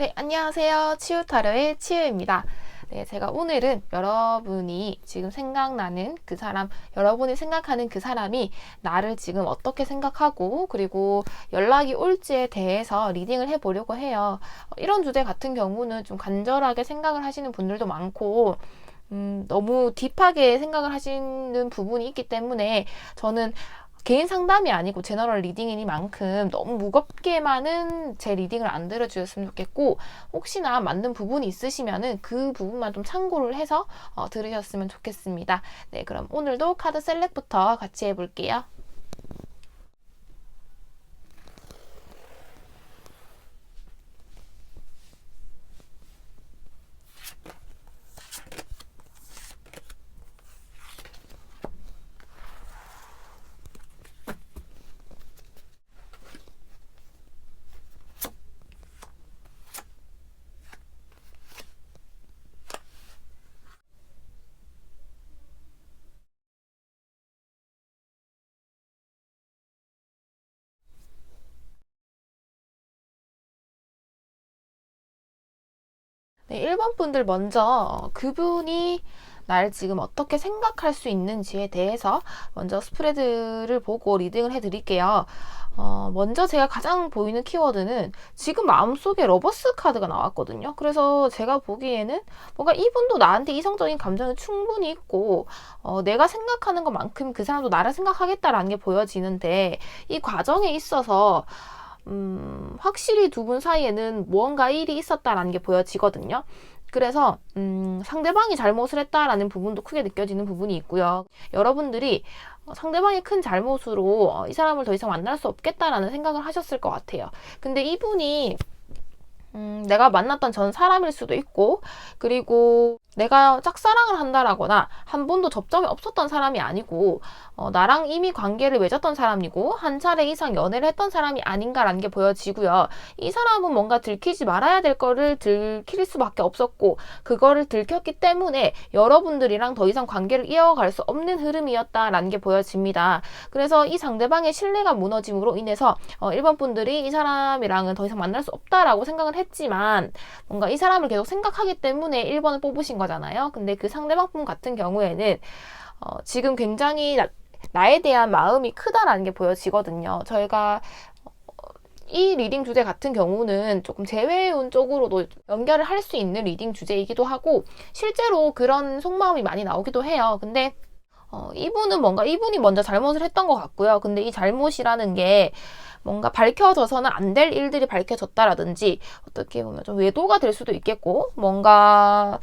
네, 안녕하세요. 치유타로의 치유입니다. 네, 제가 오늘은 여러분이 지금 생각나는 그 사람, 여러분이 생각하는 그 사람이 나를 지금 어떻게 생각하고, 그리고 연락이 올지에 대해서 리딩을 해보려고 해요. 어, 이런 주제 같은 경우는 좀 간절하게 생각을 하시는 분들도 많고, 음, 너무 딥하게 생각을 하시는 부분이 있기 때문에 저는 개인 상담이 아니고 제너럴 리딩이니만큼 너무 무겁게만은 제 리딩을 안 들어주셨으면 좋겠고 혹시나 맞는 부분이 있으시면은 그 부분만 좀 참고를 해서 어, 들으셨으면 좋겠습니다. 네, 그럼 오늘도 카드 셀렉부터 같이 해볼게요. 네, 1번 분들 먼저 그분이 날 지금 어떻게 생각할 수 있는지에 대해서 먼저 스프레드를 보고 리딩을 해드릴게요. 어, 먼저 제가 가장 보이는 키워드는 지금 마음속에 러버스 카드가 나왔거든요. 그래서 제가 보기에는 뭔가 이분도 나한테 이성적인 감정이 충분히 있고, 어, 내가 생각하는 것만큼 그 사람도 나를 생각하겠다라는 게 보여지는데, 이 과정에 있어서 음, 확실히 두 분 사이에는 무언가 일이 있었다라는 게 보여지거든요. 그래서 음, 상대방이 잘못을 했다라는 부분도 크게 느껴지는 부분이 있고요. 여러분들이 어, 상대방이 큰 잘못으로 어, 이 사람을 더 이상 만날 수 없겠다라는 생각을 하셨을 것 같아요. 근데 이분이 음, 내가 만났던 전 사람일 수도 있고, 그리고 내가 짝사랑을 한다라거나 한 번도 접점이 없었던 사람이 아니고, 어, 나랑 이미 관계를 맺었던 사람이고, 한 차례 이상 연애를 했던 사람이 아닌가라는 게 보여지고요. 이 사람은 뭔가 들키지 말아야 될 거를 들킬 수밖에 없었고, 그거를 들켰기 때문에 여러분들이랑 더 이상 관계를 이어갈 수 없는 흐름이었다라는 게 보여집니다. 그래서 이 상대방의 신뢰가 무너짐으로 인해서, 어, 1번 분들이 이 사람이랑은 더 이상 만날 수 없다라고 생각을 했지만 뭔가 이 사람을 계속 생각하기 때문에 1번을 뽑으신 거잖아요. 근데 그 상대방 분 같은 경우에는 어, 지금 굉장히 나, 나에 대한 마음이 크다라는 게 보여지거든요. 저희가 어, 이 리딩 주제 같은 경우는 조금 재회운 쪽으로도 연결을 할 수 있는 리딩 주제이기도 하고 실제로 그런 속마음이 많이 나오기도 해요. 근데 어, 이분은 뭔가 이분이 먼저 잘못을 했던 것 같고요. 근데 이 잘못이라는 게 뭔가 밝혀져서는 안 될 일들이 밝혀졌다라든지 어떻게 보면 좀 외도가 될 수도 있겠고 뭔가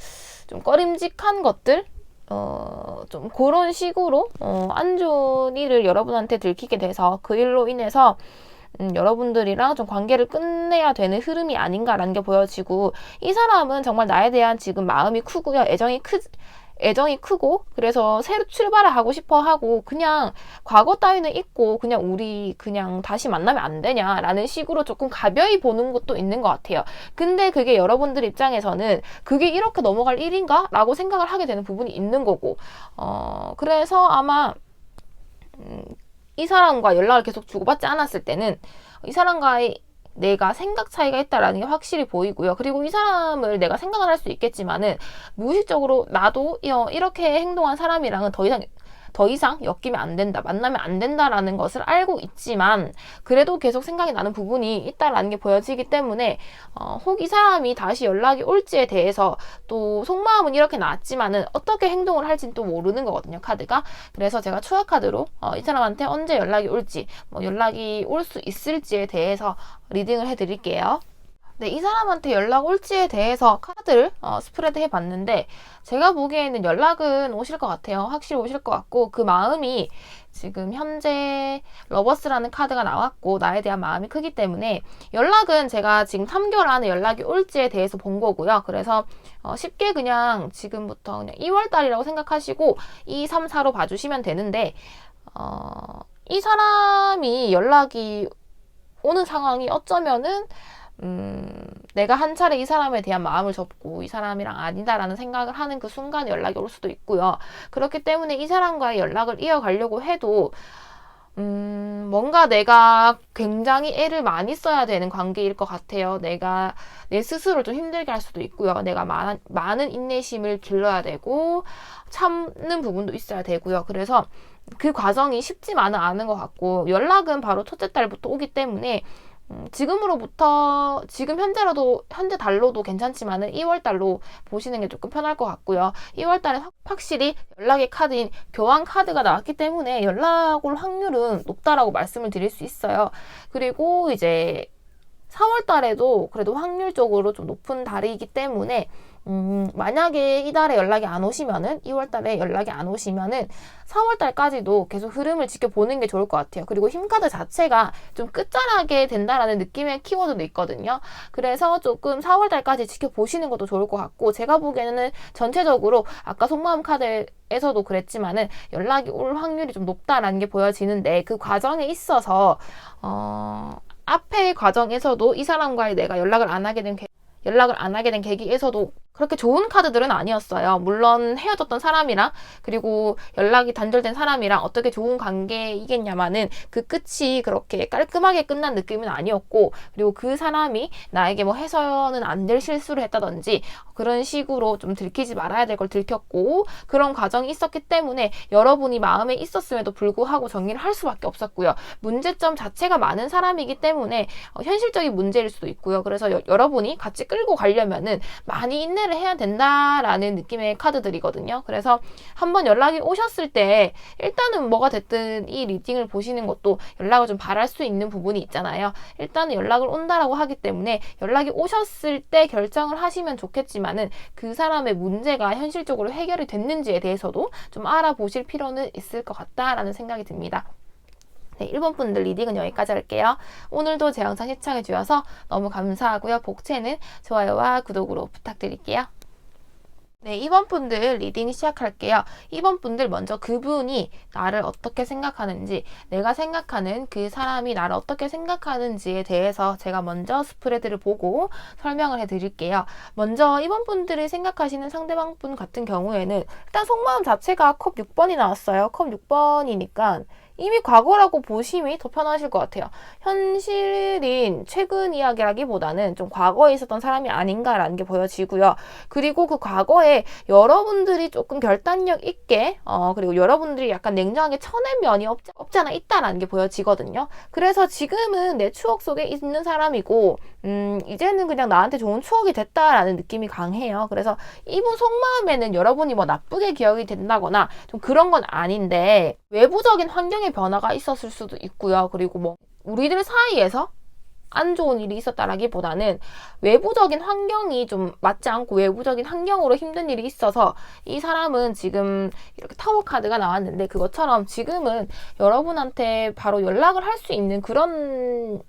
좀 꺼림직한 것들 어, 좀 그런 식으로 어, 안 좋은 일을 여러분한테 들키게 돼서 그 일로 인해서 음, 여러분들이랑 좀 관계를 끝내야 되는 흐름이 아닌가라는 게 보여지고 이 사람은 정말 나에 대한 지금 마음이 크고요. 애정이 크 애정이 크고 그래서 새로 출발을 하고 싶어 하고 그냥 과거 따위는 잊고 그냥 우리 그냥 다시 만나면 안 되냐라는 식으로 조금 가벼이 보는 것도 있는 것 같아요. 근데 그게 여러분들 입장에서는 그게 이렇게 넘어갈 일인가? 라고 생각을 하게 되는 부분이 있는 거고 어 그래서 아마 음, 이 사람과 연락을 계속 주고받지 않았을 때는 이 사람과의 내가 생각 차이가 있다라는 게 확실히 보이고요. 그리고 이 사람을 내가 생각을 할 수 있겠지만은 무의식적으로 나도 이렇게 행동한 사람이랑은 더 이상 더 이상 엮이면 안 된다, 만나면 안 된다라는 것을 알고 있지만 그래도 계속 생각이 나는 부분이 있다라는 게 보여지기 때문에 어, 혹 이 사람이 다시 연락이 올지에 대해서 또 속마음은 이렇게 나왔지만은 어떻게 행동을 할지는 또 모르는 거거든요, 카드가. 그래서 제가 추가 카드로 어, 이 사람한테 언제 연락이 올지, 뭐 연락이 올 수 있을지에 대해서 리딩을 해드릴게요. 네, 이 사람한테 연락 올지에 대해서 카드를 어, 스프레드 해봤는데 제가 보기에는 연락은 오실 것 같아요. 확실히 오실 것 같고 그 마음이 지금 현재 러버스라는 카드가 나왔고 나에 대한 마음이 크기 때문에 연락은 제가 지금 3개월 안에 연락이 올지에 대해서 본 거고요. 그래서 어, 쉽게 그냥 지금부터 그냥 2월 달이라고 생각하시고 2, 3, 4로 봐주시면 되는데 어, 이 사람이 연락이 오는 상황이 어쩌면은 음, 내가 한 차례 이 사람에 대한 마음을 접고 이 사람이랑 아니다라는 생각을 하는 그 순간에 연락이 올 수도 있고요. 그렇기 때문에 이 사람과의 연락을 이어가려고 해도 음, 뭔가 내가 굉장히 애를 많이 써야 되는 관계일 것 같아요. 내가 내 스스로 좀 힘들게 할 수도 있고요. 내가 많은, 많은 인내심을 길러야 되고, 참는 부분도 있어야 되고요. 그래서 그 과정이 쉽지만은 않은 것 같고, 연락은 바로 첫째 달부터 오기 때문에, 음, 지금으로부터 지금 현재로도 현재 달로도 괜찮지만은 2월 달로 보시는 게 조금 편할 것 같고요. 2월 달에 확실히 연락의 카드인 교환 카드가 나왔기 때문에 연락 올 확률은 높다라고 말씀을 드릴 수 있어요. 그리고 이제 4월 달에도 그래도 확률적으로 좀 높은 달이기 때문에 음, 만약에 이달에 연락이 안 오시면은 2월 달에 연락이 안 오시면은 4월 달까지도 계속 흐름을 지켜보는 게 좋을 것 같아요. 그리고 힘카드 자체가 좀 끝자락에 된다라는 느낌의 키워드도 있거든요. 그래서 조금 4월 달까지 지켜보시는 것도 좋을 것 같고 제가 보기에는 전체적으로 아까 속마음 카드 에서도 그랬지만은 연락이 올 확률이 좀 높다라는 게 보여지는데 그 과정에 있어서 어 앞에 과정에서도 이 사람과의 내가 연락을 안 하게 된 연락을 안 하게 된 계기에서도 그렇게 좋은 카드들은 아니었어요. 물론 헤어졌던 사람이랑 그리고 연락이 단절된 사람이랑 어떻게 좋은 관계이겠냐마는 그 끝이 그렇게 깔끔하게 끝난 느낌은 아니었고 그리고 그 사람이 나에게 뭐 해서는 안 될 실수를 했다든지 그런 식으로 좀 들키지 말아야 될 걸 들켰고 그런 과정이 있었기 때문에 여러분이 마음에 있었음에도 불구하고 정리를 할 수밖에 없었고요. 문제점 자체가 많은 사람이기 때문에 어, 현실적인 문제일 수도 있고요. 그래서 여, 여러분이 같이 끌고 가려면은 많이 인내 판매를 해야 된다라는 느낌의 카드들이거든요. 그래서 한번 연락이 오셨을 때 일단은 뭐가 됐든 이 리딩을 보시는 것도 연락을 좀 바랄 수 있는 부분이 있잖아요. 일단은 연락을 온다라고 하기 때문에 연락이 오셨을 때 결정을 하시면 좋겠지만은 그 사람의 문제가 현실적으로 해결이 됐는지에 대해서도 좀 알아보실 필요는 있을 것 같다라는 생각이 듭니다. 네, 1번 분들 리딩은 여기까지 할게요. 오늘도 제 영상 시청해 주셔서 너무 감사하고요. 복채는 좋아요와 구독으로 부탁드릴게요. 네, 2번 분들 리딩 시작할게요. 2번 분들 먼저 그분이 나를 어떻게 생각하는지, 내가 생각하는 그 사람이 나를 어떻게 생각하는지에 대해서 제가 먼저 스프레드를 보고 설명을 해 드릴게요. 먼저 2번 분들이 생각하시는 상대방 분 같은 경우에는 일단 속마음 자체가 컵 6번이 나왔어요. 컵 6번이니까 이미 과거라고 보심이 더 편하실 것 같아요. 현실인 최근 이야기라기보다는 좀 과거에 있었던 사람이 아닌가라는 게 보여지고요. 그리고 그 과거에 여러분들이 조금 결단력 있게 어 그리고 여러분들이 약간 냉정하게 쳐낸 면이 없, 없지 않아 있다라는 게 보여지거든요. 그래서 지금은 내 추억 속에 있는 사람이고 음 이제는 그냥 나한테 좋은 추억이 됐다라는 느낌이 강해요. 그래서 이분 속마음에는 여러분이 뭐 나쁘게 기억이 된다거나 좀 그런 건 아닌데 외부적인 환경 의 변화가 있었을 수도 있고요. 그리고 뭐 우리들 사이에서 안 좋은 일이 있었다라기보다는 외부적인 환경이 좀 맞지 않고 외부적인 환경으로 힘든 일이 있어서 이 사람은 지금 이렇게 타워 카드가 나왔는데 그것처럼 지금은 여러분한테 바로 연락을 할 수 있는 그런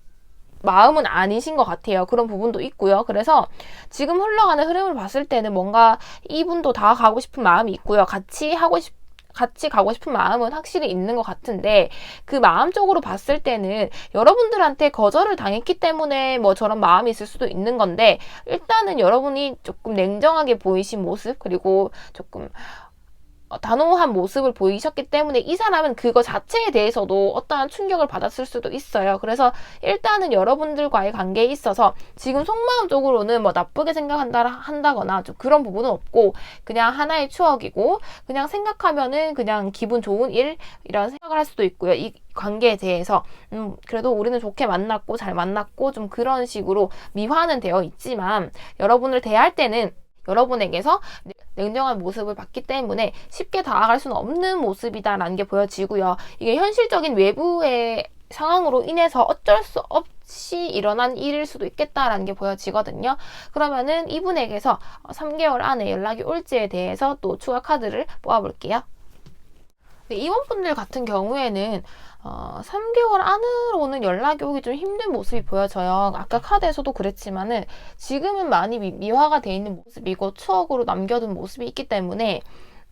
마음은 아니신 것 같아요. 그런 부분도 있고요. 그래서 지금 흘러가는 흐름을 봤을 때는 뭔가 이분도 다 가고 싶은 마음이 있고요. 같이 하고 싶 같이 가고 싶은 마음은 확실히 있는 것 같은데 그 마음적으로 봤을 때는 여러분들한테 거절을 당했기 때문에 뭐 저런 마음이 있을 수도 있는 건데 일단은 여러분이 조금 냉정하게 보이신 모습 그리고 조금 어, 단호한 모습을 보이셨기 때문에 이 사람은 그거 자체에 대해서도 어떠한 충격을 받았을 수도 있어요. 그래서 일단은 여러분들과의 관계에 있어서 지금 속마음적으로는 뭐 나쁘게 생각한다 한다거나 좀 그런 부분은 없고 그냥 하나의 추억이고 그냥 생각하면은 그냥 기분 좋은 일이라는 생각을 할 수도 있고요. 이 관계에 대해서 음 그래도 우리는 좋게 만났고 잘 만났고 좀 그런 식으로 미화는 되어 있지만 여러분을 대할 때는 여러분에게서 냉정한 모습을 봤기 때문에 쉽게 다가갈 수는 없는 모습이다라는 게 보여지고요. 이게 현실적인 외부의 상황으로 인해서 어쩔 수 없이 일어난 일일 수도 있겠다라는 게 보여지거든요. 그러면은 이분에게서 3개월 안에 연락이 올지에 대해서 또 추가 카드를 뽑아볼게요. 네, 이원분들 같은 경우에는 어, 3개월 안으로는 연락이 오기 좀 힘든 모습이 보여져요. 아까 카드에서도 그랬지만은 지금은 많이 미, 화가돼 있는 모습이고 추억으로 남겨둔 모습이 있기 때문에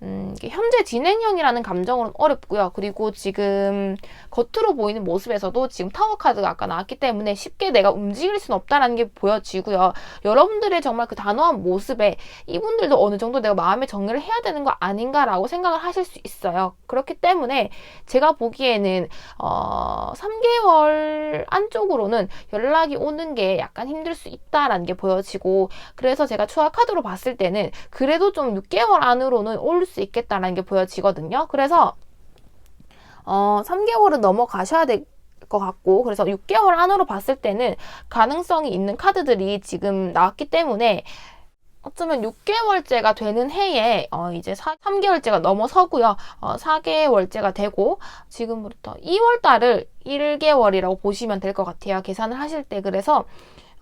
음, 현재 진행형이라는 감정으로는 어렵고요. 그리고 지금 겉으로 보이는 모습에서도 지금 타워 카드가 아까 나왔기 때문에 쉽게 내가 움직일 수는 없다라는 게 보여지고요. 여러분들의 정말 그 단호한 모습에 이분들도 어느 정도 내가 마음의 정리를 해야 되는 거 아닌가라고 생각을 하실 수 있어요. 그렇기 때문에 제가 보기에는 어, 3개월 안쪽으로는 연락이 오는 게 약간 힘들 수 있다라는 게 보여지고 그래서 제가 추가 카드로 봤을 때는 그래도 좀 6개월 안으로는 올수 있겠다라는 게 보여지거든요. 그래서 어, 3개월은 넘어가셔야 될 것 같고 그래서 6개월 안으로 봤을 때는 가능성이 있는 카드들이 지금 나왔기 때문에 어쩌면 6개월째가 되는 해에 어 이제 4, 3개월째가 넘어서고요. 어 4개월째가 되고 지금부터 2월 달을 1개월이라고 보시면 될 것 같아요. 계산을 하실 때 그래서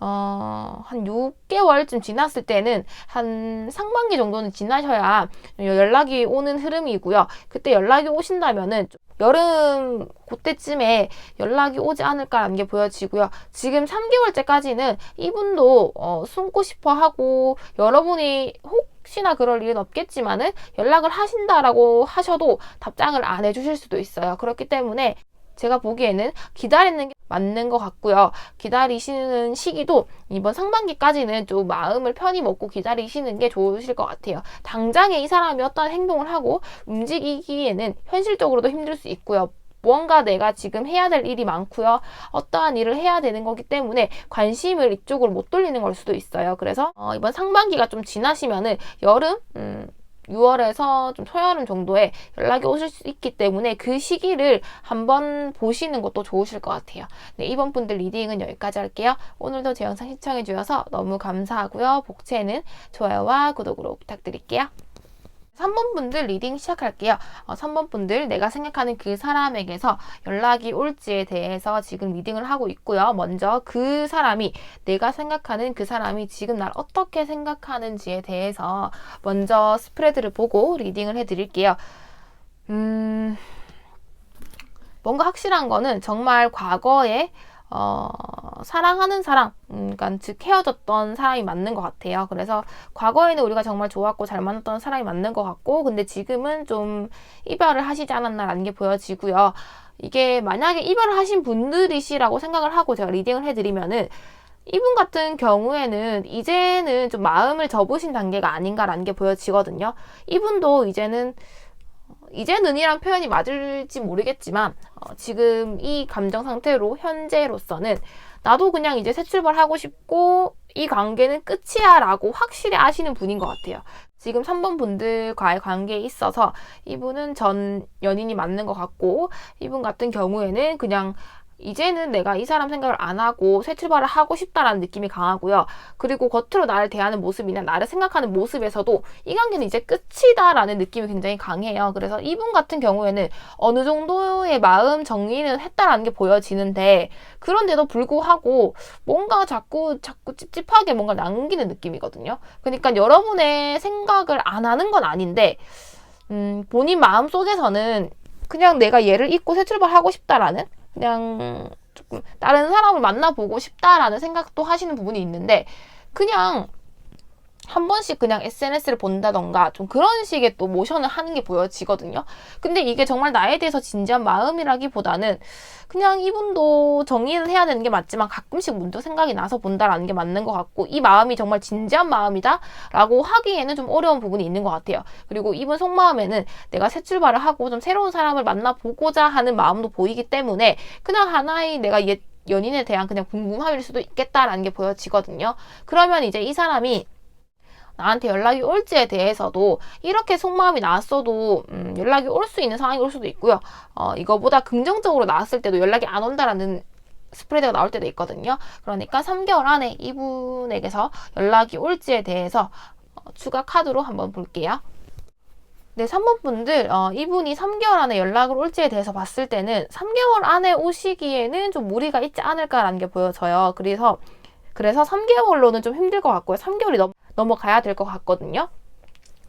어, 한 6개월쯤 지났을 때는 한 상반기 정도는 지나셔야 연락이 오는 흐름이고요. 그때 연락이 오신다면은 좀 여름 그때쯤에 연락이 오지 않을까라는 게 보여지고요. 지금 3개월째까지는 이분도 어, 숨고 싶어 하고 여러분이 혹시나 그럴 일은 없겠지만은 연락을 하신다라고 하셔도 답장을 안 해주실 수도 있어요. 그렇기 때문에 제가 보기에는 기다리는 게 맞는 것 같고요. 기다리시는 시기도 이번 상반기까지는 좀 마음을 편히 먹고 기다리시는 게 좋으실 것 같아요. 당장에 이 사람이 어떤 행동을 하고 움직이기에는 현실적으로도 힘들 수 있고요. 무언가 내가 지금 해야 될 일이 많고요. 어떠한 일을 해야 되는 거기 때문에 관심을 이쪽으로 못 돌리는 걸 수도 있어요. 그래서 어, 이번 상반기가 좀 지나시면은 여름 음, 6월에서 좀 초여름 정도에 연락이 오실 수 있기 때문에 그 시기를 한번 보시는 것도 좋으실 것 같아요. 네, 이번 분들 리딩은 여기까지 할게요. 오늘도 제 영상 시청해 주셔서 너무 감사하고요. 복채는 좋아요와 구독으로 부탁드릴게요. 3번 분들 리딩 시작할게요. 어, 3번 분들 내가 생각하는 그 사람에게서 연락이 올지에 대해서 지금 리딩을 하고 있고요. 먼저 그 사람이 내가 생각하는 그 사람이 지금 날 어떻게 생각하는지에 대해서 먼저 스프레드를 보고 리딩을 해드릴게요. 음, 뭔가 확실한 거는 정말 과거에 어, 사랑하는 사람, 음, 그러니까 즉 헤어졌던 사람이 맞는 것 같아요. 그래서 과거에는 우리가 정말 좋았고 잘 만났던 사람이 맞는 것 같고, 근데 지금은 좀 이별을 하시지 않았나라는 게 보여지고요. 이게 만약에 이별을 하신 분들이시라고 생각을 하고 제가 리딩을 해드리면은 이분 같은 경우에는 이제는 좀 마음을 접으신 단계가 아닌가라는 게 보여지거든요. 이분도 이제는 이제는이란 표현이 맞을지 모르겠지만 어, 지금 이 감정 상태로 현재로서는 나도 그냥 이제 새 출발하고 싶고 이 관계는 끝이야 라고 확실히 아시는 분인 것 같아요. 지금 3번 분들과의 관계에 있어서 이분은 전 연인이 맞는 것 같고 이분 같은 경우에는 그냥 이제는 내가 이 사람 생각을 안 하고 새 출발을 하고 싶다라는 느낌이 강하고요. 그리고 겉으로 나를 대하는 모습이나 나를 생각하는 모습에서도 이 관계는 이제 끝이다라는 느낌이 굉장히 강해요. 그래서 이분 같은 경우에는 어느 정도의 마음 정리는 했다라는 게 보여지는데 그런데도 불구하고 뭔가 자꾸 자꾸 찝찝하게 뭔가 남기는 느낌이거든요. 그러니까 여러분의 생각을 안 하는 건 아닌데 음, 본인 마음 속에서는 그냥 내가 얘를 잊고 새 출발하고 싶다라는 그냥 조금 다른 사람을 만나보고 싶다라는 생각도 하시는 부분이 있는데 그냥 한 번씩 그냥 SNS를 본다던가 좀 그런 식의 또 모션을 하는 게 보여지거든요. 근데 이게 정말 나에 대해서 진지한 마음이라기보다는 그냥 이분도 정리는 해야 되는 게 맞지만 가끔씩 문득 생각이 나서 본다라는 게 맞는 것 같고 이 마음이 정말 진지한 마음이다라고 하기에는 좀 어려운 부분이 있는 것 같아요. 그리고 이분 속마음에는 내가 새 출발을 하고 좀 새로운 사람을 만나보고자 하는 마음도 보이기 때문에 그냥 하나의 내가 옛 연인에 대한 그냥 궁금함일 수도 있겠다라는 게 보여지거든요. 그러면 이제 이 사람이 나한테 연락이 올지에 대해서도 이렇게 속마음이 나왔어도 음, 연락이 올 수 있는 상황이 올 수도 있고요. 어, 이거보다 긍정적으로 나왔을 때도 연락이 안 온다라는 스프레드가 나올 때도 있거든요. 그러니까 3개월 안에 이분에게서 연락이 올지에 대해서 어, 추가 카드로 한번 볼게요. 네, 3번 분들, 어, 이분이 3개월 안에 연락을 올지에 대해서 봤을 때는 3개월 안에 오시기에는 좀 무리가 있지 않을까라는 게 보여져요. 그래서, 그래서 3개월로는 좀 힘들 것 같고요. 3개월이 넘, 넘어가야 될 것 같거든요.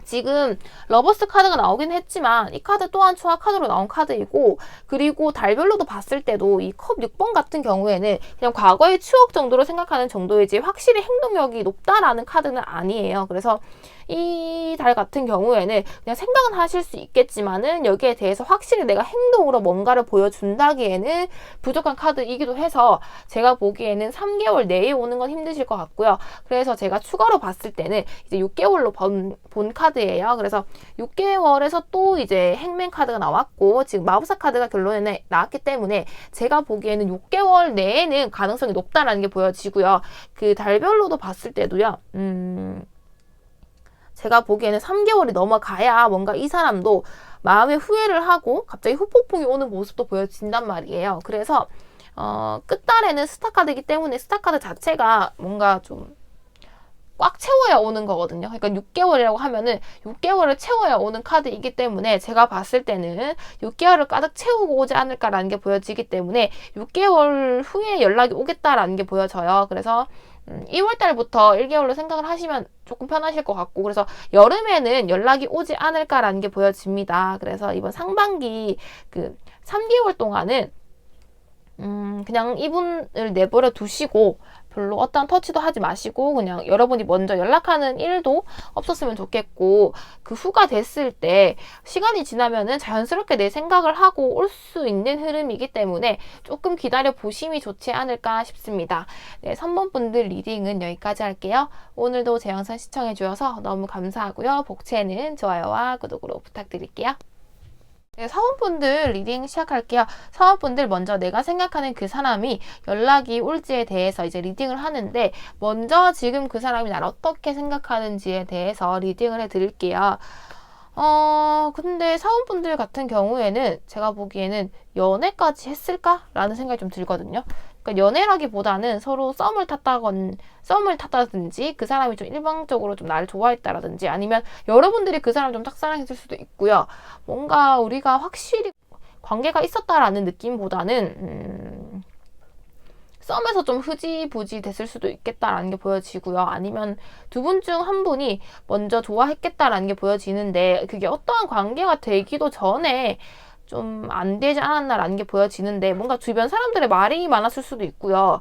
지금 러버스 카드가 나오긴 했지만 이 카드 또한 추가 카드로 나온 카드이고 그리고 달별로도 봤을 때도 이 컵 6번 같은 경우에는 그냥 과거의 추억 정도로 생각하는 정도이지 확실히 행동력이 높다라는 카드는 아니에요. 그래서 이 달 같은 경우에는 그냥 생각은 하실 수 있겠지만은 여기에 대해서 확실히 내가 행동으로 뭔가를 보여준다기에는 부족한 카드이기도 해서 제가 보기에는 3개월 내에 오는 건 힘드실 것 같고요. 그래서 제가 추가로 봤을 때는 이제 6개월로 본, 본 카드예요. 그래서 6개월에서 또 이제 행맨 카드가 나왔고 지금 마법사 카드가 결론에 나왔기 때문에 제가 보기에는 6개월 내에는 가능성이 높다라는 게 보여지고요. 그 달별로도 봤을 때도요. 음. 제가 보기에는 3개월이 넘어가야 뭔가 이 사람도 마음의 후회를 하고 갑자기 후폭풍이 오는 모습도 보여진단 말이에요. 그래서 어, 끝달에는 스타카드이기 때문에 스타카드 자체가 뭔가 좀 꽉 채워야 오는 거거든요. 그러니까 6개월이라고 하면은 6개월을 채워야 오는 카드이기 때문에 제가 봤을 때는 6개월을 가득 채우고 오지 않을까라는 게 보여지기 때문에 6개월 후에 연락이 오겠다라는 게 보여져요. 그래서 음, 2월 달부터 1개월로 생각을 하시면 조금 편하실 것 같고 그래서 여름에는 연락이 오지 않을까라는 게 보여집니다. 그래서 이번 상반기 그 3개월 동안은 음, 그냥 이분을 내버려 두시고 별로 어떤 터치도 하지 마시고 그냥 여러분이 먼저 연락하는 일도 없었으면 좋겠고 그 후가 됐을 때 시간이 지나면은 자연스럽게 내 생각을 하고 올 수 있는 흐름이기 때문에 조금 기다려 보심이 좋지 않을까 싶습니다. 네, 3번 분들 리딩은 여기까지 할게요. 오늘도 제 영상 시청해 주셔서 너무 감사하고요. 복채는 좋아요와 구독으로 부탁드릴게요. 네, 사원분들 리딩 시작할게요. 사원분들 먼저 내가 생각하는 그 사람이 연락이 올지에 대해서 이제 리딩을 하는데 먼저 지금 그 사람이 나를 어떻게 생각하는지에 대해서 리딩을 해 드릴게요. 어, 근데 사원분들 같은 경우에는 제가 보기에는 연애까지 했을까라는 생각이 좀 들거든요. 그러니까 연애라기보다는 서로 썸을 탔다건 썸을 탔다든지 그 사람이 좀 일방적으로 좀 나를 좋아했다라든지 아니면 여러분들이 그 사람 좀 짝사랑했을 수도 있고요. 뭔가 우리가 확실히 관계가 있었다라는 느낌보다는 음, 썸에서 좀 흐지부지 됐을 수도 있겠다라는 게 보여지고요. 아니면 두 분 중 한 분이 먼저 좋아했겠다라는 게 보여지는데 그게 어떠한 관계가 되기도 전에 좀 안 되지 않았나라는 게 보여지는데 뭔가 주변 사람들의 말이 많았을 수도 있고요.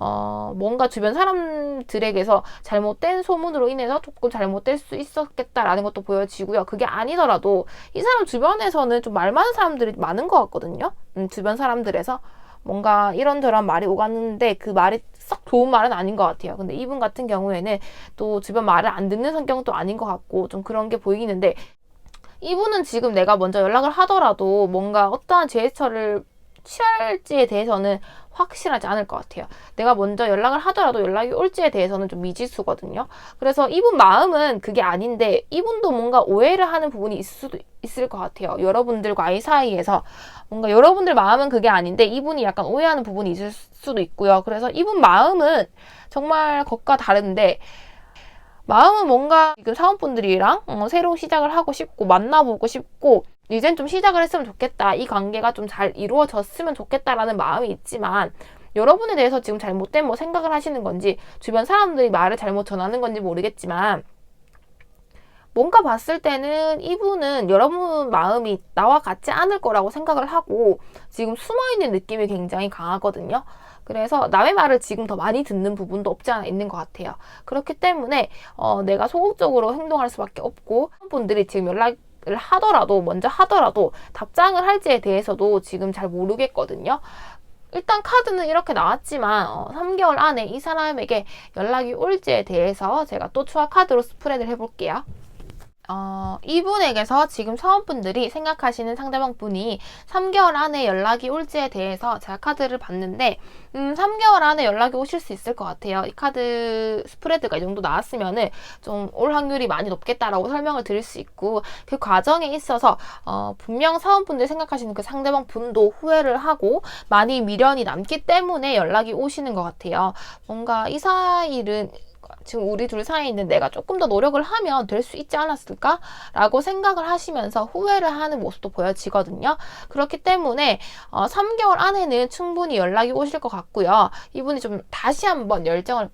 어, 뭔가 주변 사람들에게서 잘못된 소문으로 인해서 조금 잘못될 수 있었겠다라는 것도 보여지고요. 그게 아니더라도 이 사람 주변에서는 좀 말 많은 사람들이 많은 것 같거든요. 음, 주변 사람들에서 뭔가 이런저런 말이 오갔는데 그 말이 썩 좋은 말은 아닌 것 같아요. 근데 이분 같은 경우에는 또 주변 말을 안 듣는 성격도 아닌 것 같고 좀 그런 게 보이는데 이분은 지금 내가 먼저 연락을 하더라도 뭔가 어떠한 제스처를 취할지에 대해서는 확실하지 않을 것 같아요. 내가 먼저 연락을 하더라도 연락이 올지에 대해서는 좀 미지수거든요. 그래서 이분 마음은 그게 아닌데 이분도 뭔가 오해를 하는 부분이 있을 수도 있을 것 같아요. 여러분들과의 사이에서 뭔가 여러분들 마음은 그게 아닌데 이분이 약간 오해하는 부분이 있을 수도 있고요. 그래서 이분 마음은 정말 것과 다른데 마음은 뭔가 지금 사원분들이랑 어, 새로운 시작을 하고 싶고 만나보고 싶고 이젠 좀 시작을 했으면 좋겠다. 이 관계가 좀 잘 이루어졌으면 좋겠다라는 마음이 있지만 여러분에 대해서 지금 잘못된 뭐 생각을 하시는 건지 주변 사람들이 말을 잘못 전하는 건지 모르겠지만 뭔가 봤을 때는 이분은 여러분 마음이 나와 같지 않을 거라고 생각을 하고 지금 숨어있는 느낌이 굉장히 강하거든요. 그래서 남의 말을 지금 더 많이 듣는 부분도 없지 않아 있는 것 같아요. 그렇기 때문에 어, 내가 소극적으로 행동할 수밖에 없고 분들이 지금 연락 을 하더라도 먼저 하더라도 답장을 할지에 대해서도 지금 잘 모르겠거든요. 일단 카드는 이렇게 나왔지만 어, 3개월 안에 이 사람에게 연락이 올지에 대해서 제가 또 추가 카드로 스프레드를 해볼게요. 어, 이분에게서 지금 사원분들이 생각하시는 상대방 분이 3개월 안에 연락이 올지에 대해서 제가 카드를 봤는데, 음, 3개월 안에 연락이 오실 수 있을 것 같아요. 이 카드 스프레드가 이 정도 나왔으면은 좀 올 확률이 많이 높겠다라고 설명을 드릴 수 있고, 그 과정에 있어서, 어, 분명 사원분들이 생각하시는 그 상대방 분도 후회를 하고, 많이 미련이 남기 때문에 연락이 오시는 것 같아요. 뭔가 이 사일은 지금 우리 둘 사이에 있는 내가 조금 더 노력을 하면 될 수 있지 않았을까? 라고 생각을 하시면서 후회를 하는 모습도 보여지거든요. 그렇기 때문에 어, 3개월 안에는 충분히 연락이 오실 것 같고요. 이분이 좀 다시 한번 열정을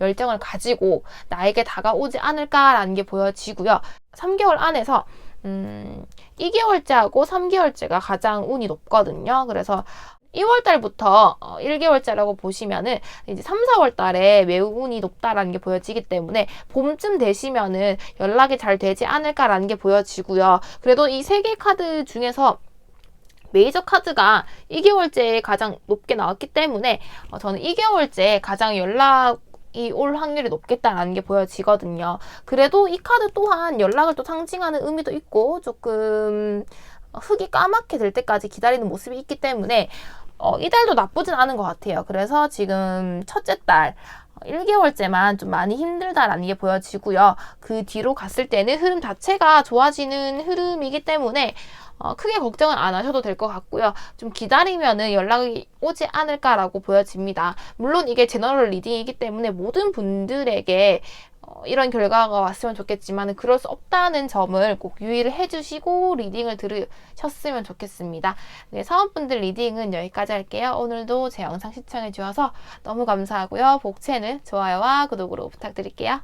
열정을 가지고 나에게 다가오지 않을까라는 게 보여지고요. 3개월 안에서 음, 2개월째하고 3개월째가 가장 운이 높거든요. 그래서 2월 달부터 1개월째라고 보시면은 이제 3, 4월 달에 매우 운이 높다라는 게 보여지기 때문에 봄쯤 되시면은 연락이 잘 되지 않을까라는 게 보여지고요. 그래도 이 세 개 카드 중에서 메이저 카드가 2개월째에 가장 높게 나왔기 때문에 어, 저는 2개월째 가장 연락 이올 확률이 높겠다라는 게 보여지거든요. 그래도 이 카드 또한 연락을 또 상징하는 의미도 있고 조금 흙이 까맣게 될 때까지 기다리는 모습이 있기 때문에 어, 이달도 나쁘진 않은 것 같아요. 그래서 지금 첫째 달 1개월째만 좀 많이 힘들다라는 게 보여지고요. 그 뒤로 갔을 때는 흐름 자체가 좋아지는 흐름이기 때문에 어, 크게 걱정은 안 하셔도 될 것 같고요. 좀 기다리면은 연락이 오지 않을까라고 보여집니다. 물론 이게 제너럴 리딩이기 때문에 모든 분들에게 어, 이런 결과가 왔으면 좋겠지만 그럴 수 없다는 점을 꼭 유의를 해주시고 리딩을 들으셨으면 좋겠습니다. 네, 사원분들 리딩은 여기까지 할게요. 오늘도 제 영상 시청해 주셔서 너무 감사하고요. 복채는 좋아요와 구독으로 부탁드릴게요.